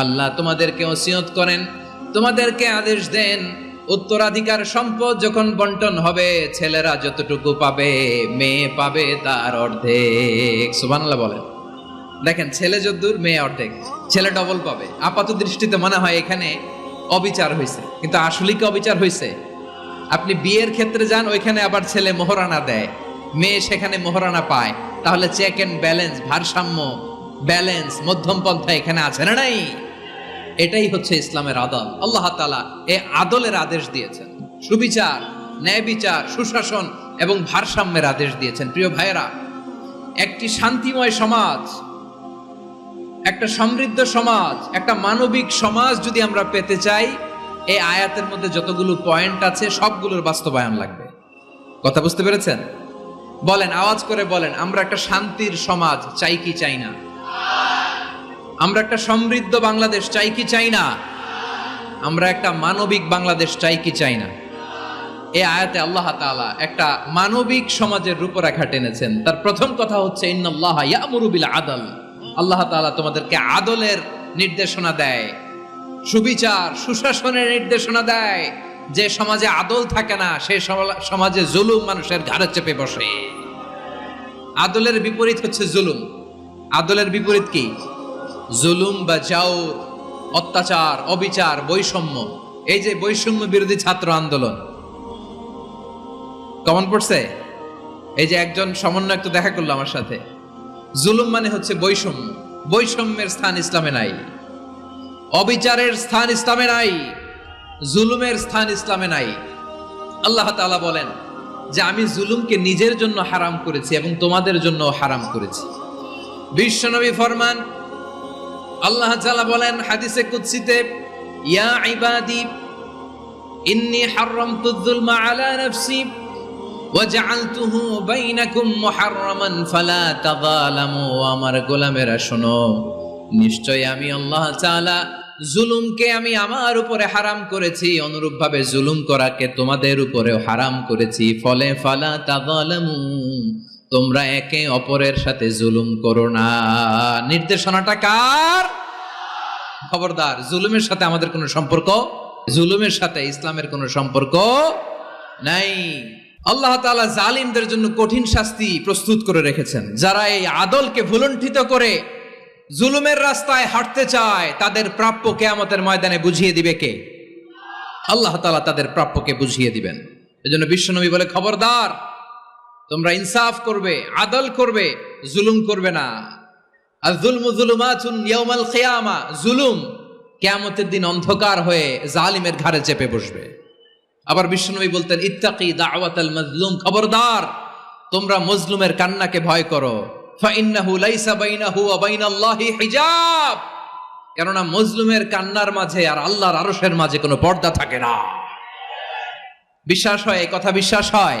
আল্লাহ তোমাদেরকে ওসিয়ত করেন, তোমাদেরকে আদেশ দেন, উত্তরাধিকার সম্পদ যখন বন্টন হবে, ছেলেরা যতটুকু পাবে, মেয়ে পাবে তার অর্ধেক। সুবহানাল্লাহ বলেন। দেখেন, ছেলে যদ্দূর, মেয়ে অর্ধেক। ছেলে ডবল পাবে। আপাত দৃষ্টিতে মনে হয় এখানে অবিচার হয়েছে কিন্তু আসলে কি অবিচার হয়েছে আপনি বিয়ের ক্ষেত্রে যান, ওইখানে আবার ছেলে মোহরানা দেয়। মেয়ে সেখানে মোহরানা পায়। তাহলে চেক এন্ড ব্যালেন্স ভারসাম্য ব্যালেন্স মধ্যম পন্থা এখানে আছে না নাই? এটাই হচ্ছে ইসলামের আদল। আল্লাহ তালা এ আদলের আদেশ দিয়েছেন। সুবিচার ন্যায় বিচার সুশাসন এবং ভারসাম্যের আদেশ দিয়েছেন। প্রিয় ভাইয়েরা, একটি শান্তিময় সমাজ, একটা সমৃদ্ধ সমাজ, একটা মানবিক সমাজ যদি আমরা পেতে চাই এই আয়াতের মধ্যে যতগুলো পয়েন্ট আছে, সবগুলোর বাস্তবায়ন লাগবে। কথা বুঝতে পেরেছেন? বলেন, আওয়াজ করে বলেন, আমরা একটা শান্তির সমাজ চাই কি চাই না। আমরা একটা সমৃদ্ধ বাংলাদেশ চাই কি চাই না? আমরা একটা মানবিক বাংলাদেশ চাই কি চাই না? এ আয়াতে আল্লাহ তাআলা একটা মানবিক সমাজের রূপরেখা টেনেছেন। তার প্রথম কথা হচ্ছে, ইন্নাল্লাহ আদল। আল্লাহ তাআলা তোমাদেরকে আদলের নির্দেশনা দেয়, সুবিচার, সুশাসনের নির্দেশনা দেয়। যে সমাজে আদল থাকে না, সে সমাজে জুলুম মানুষের ঘাড়ে চেপে বসে। আদলের বিপরীত হচ্ছে জুলুম। আদলের বিপরীত কি? জুলুম বা জাউর অত্যাচার, অবিচার, বৈষম্য, এই যে বৈষম্য বিরোধী ছাত্র আন্দোলন। কমন পড়ছে? এই যে একজন সমন্বয় একটু দেখা করল আমার সাথে। জুলুম মানে হচ্ছে বৈষম্য। বৈষম্যের স্থান ইসলামে নাই। অবিচারের স্থান ইসলামে নাই। জুলুমের স্থান ইসলামে নাই। আল্লাহ তাআলা বলেন যে আমি জুলুমকে নিজের জন্য হারাম করেছি এবং তোমাদের জন্য হারাম করেছি। বিশ্বনবী ফরমান আল্লাহ জালা বলেন হাদিসে কুৎসিতে ইয়া ইবাদি, ইন্নি আলা নাফসি ওয়াজআলতুহু বাইনাকুম মুহাররামান ফালা তাযালামু। আমার গোলামেরা, শোনো নিশ্চয় আমি আল্লাহ তাআলা জুলুমকে আমি আমার উপরে হারাম করেছি, অনুরূপভাবে জুলুম করাকে তোমাদের উপরেও হারাম করেছি। ফলে ফালা তাযালামু। তোমরা একে অপরের সাথে জুলুম করো না। নির্দেশনাটা কার? খবরদার, জুলুমের সাথে আমাদের কোনো সম্পর্ক? জুলুমের সাথে ইসলামের কোনো সম্পর্ক নাই। আল্লাহ তাআলা জালিমদের জন্য কঠিন শাস্তি প্রস্তুত করে রেখেছেন। যারা এই আদলকে ভুলণ্ঠিত করে জুলুমের রাস্তায় হাঁটতে চায়, তাদের প্রাপ্য কেয়ামতের ময়দানে বুঝিয়ে দিবে কে? আল্লাহ তালা তাদের প্রাপ্যকে বুঝিয়ে দিবেন। এজন্য বিশ্বনবী বলে, খবরদার তোমরা ইনসাফ করবে, আদল করবে, জুলুম করবে না। আর জুলমু জুলুমাতুন ইয়াউমাল কিয়ামা জুলুম কিয়ামতের দিন অন্ধকার হয়ে জালিমের ঘাড়ে চেপে বসবে। আবার বিশ্বনবী বলতেন, ইত্তাকি দাওয়াতাল মাজলুম খবরদার, তোমরা মজলুমের কান্নাকে ভয় করো। হিজাব। কেননা মজলুমের কান্নার মাঝে আর আল্লাহর আরশের মাঝে কোনো পর্দা থাকে না। বিশ্বাস হয়, এই কথা বিশ্বাস হয়।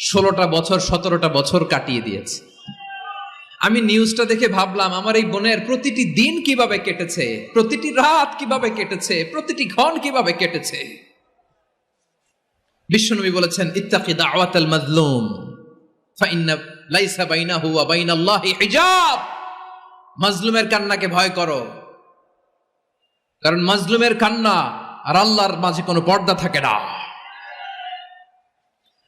ষোলোটা বছর, সতেরোটা বছর কাটিয়ে দিয়েছে। আমি নিউজটা দেখে ভাবলাম, আমার এই বোনের প্রতিটি দিন কীভাবে কেটেছে? প্রতিটি রাত কীভাবে কেটেছে? প্রতিটি ক্ষণ কীভাবে কেটেছে? বিশ্বনবী বলেছেন, ইত্তাকি দাওয়াতাল মাজলুম, ফাইন্না লাইসা বাইনাহু ওয়া বাইনাল্লাহি হিজাব। মাজলুমের কান্নাকে ভয় করো। কারণ মাজলুমের কান্না আর আল্লাহর মাঝে কোনো পর্দা থাকে না।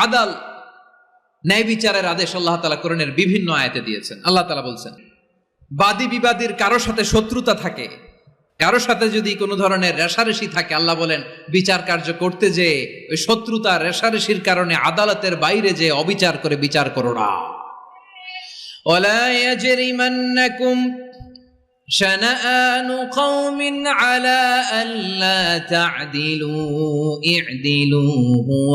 আদাল ন্যায় বিচারের আদেশ আল্লাহ তালা কোরআনের বিভিন্ন আয়াতে দিয়েছেন আল্লাহ তালা বলছেন বাদী বিবাদীর কারো সাথে শত্রুতা থাকে কারো সাথে যদি কোনো ধরনের রেশারেশি থাকে আল্লাহ বলেন বিচার কার্য করতে যে ওই শত্রুতা রেশারেশির কারণে আদালতের বাইরে যে অবিচার করে বিচার করো না ولا يجرمنكم شنآن قوم على ألا تعدلوا اعدلوا هو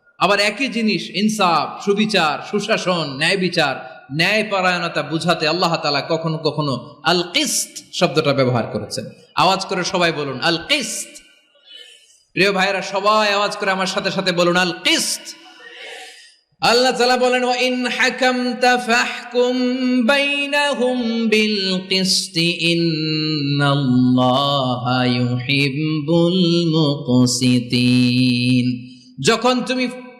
আবার একই জিনিস, ইনসাফ, সুবিচার, সুশাসন ন্যায় বিচার ন্যায় পরায়ণতা বুঝাতে আল্লাহ তালা কখনো কখনো আল কিস্ত শব্দটা ব্যবহার করেছেন। আওয়াজ করে সবাই বলুন আল কিস্ত প্রিয় ভাইয়েরা, সবাই আওয়াজ করে আমার সাথে সাথে বলুন আল কিস্ত আল্লাহ তাআলা বলেন ওয়া ইন হাকামতা ফাহকুম বাইনাহুম বিল কিসতি ইন্নাল্লাহা ইউহিব্বুল মুকসিতিন। যখন তুমি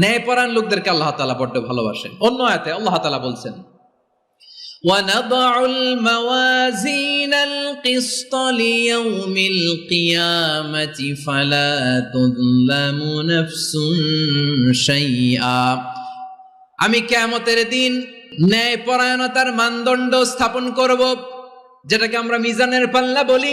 ন্যায় পরায়ণ লোকদেরকে আল্লাহ তাআলা বড্ড ভালোবাসেন অন্য আয়াতে আল্লাহ তাআলা বলছেন ونضع الموازين القسط ليوم القيامة فلا تظلم نفس شيئا আমি কেমতের দিন ন্যায় পরায়ণতার মানদণ্ড স্থাপন করব যেটাকে আমরা মিজানের পাল্লা বলি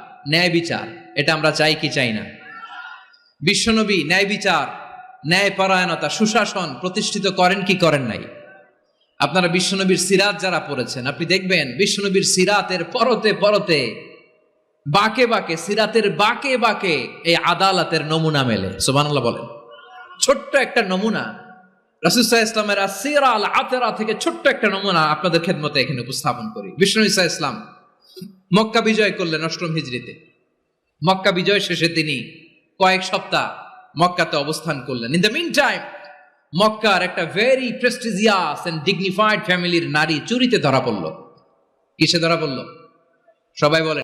ন্যায় বিচার, এটা আমরা চাই কি চাই না? বিশ্বনবী ন্যায় বিচার, ন্যায় পরায়ণতা, সুশাসন প্রতিষ্ঠিত করেন কি করেন নাই? আপনারা বিশ্বনবীর সিরাত যারা পড়েছেন, আপনি দেখবেন বিশ্বনবীর সিরাতের পরতে পরতে বাকে বাকে, সিরাতের বাকে বাকে এই আদালতের নমুনা মেলে। সুবহানাল্লাহ বলেন। ছোট্ট একটা নমুনা রাসুসাহ ইসলামের আসিরা আল আতেরা থেকে ছোট্ট একটা নমুনা আপনাদের খেদমতে এখানে উপস্থাপন করি। ইসা ইসলাম মক্কা বিজয় করলেন অষ্টম হিজড়িতে। মক্কা বিজয় শেষে তিনি কয়েক সপ্তাহ মক্কাতে অবস্থান করলেন। ইন দ্য মিন টাইম মক্কার একটা ভেরি প্রেস্টিজিয়াস এন্ড ডিগনিফাইড ফ্যামিলির নারী চুরিতে ধরা পড়ল। কিসে ধরা পড়ল? সবাই বলে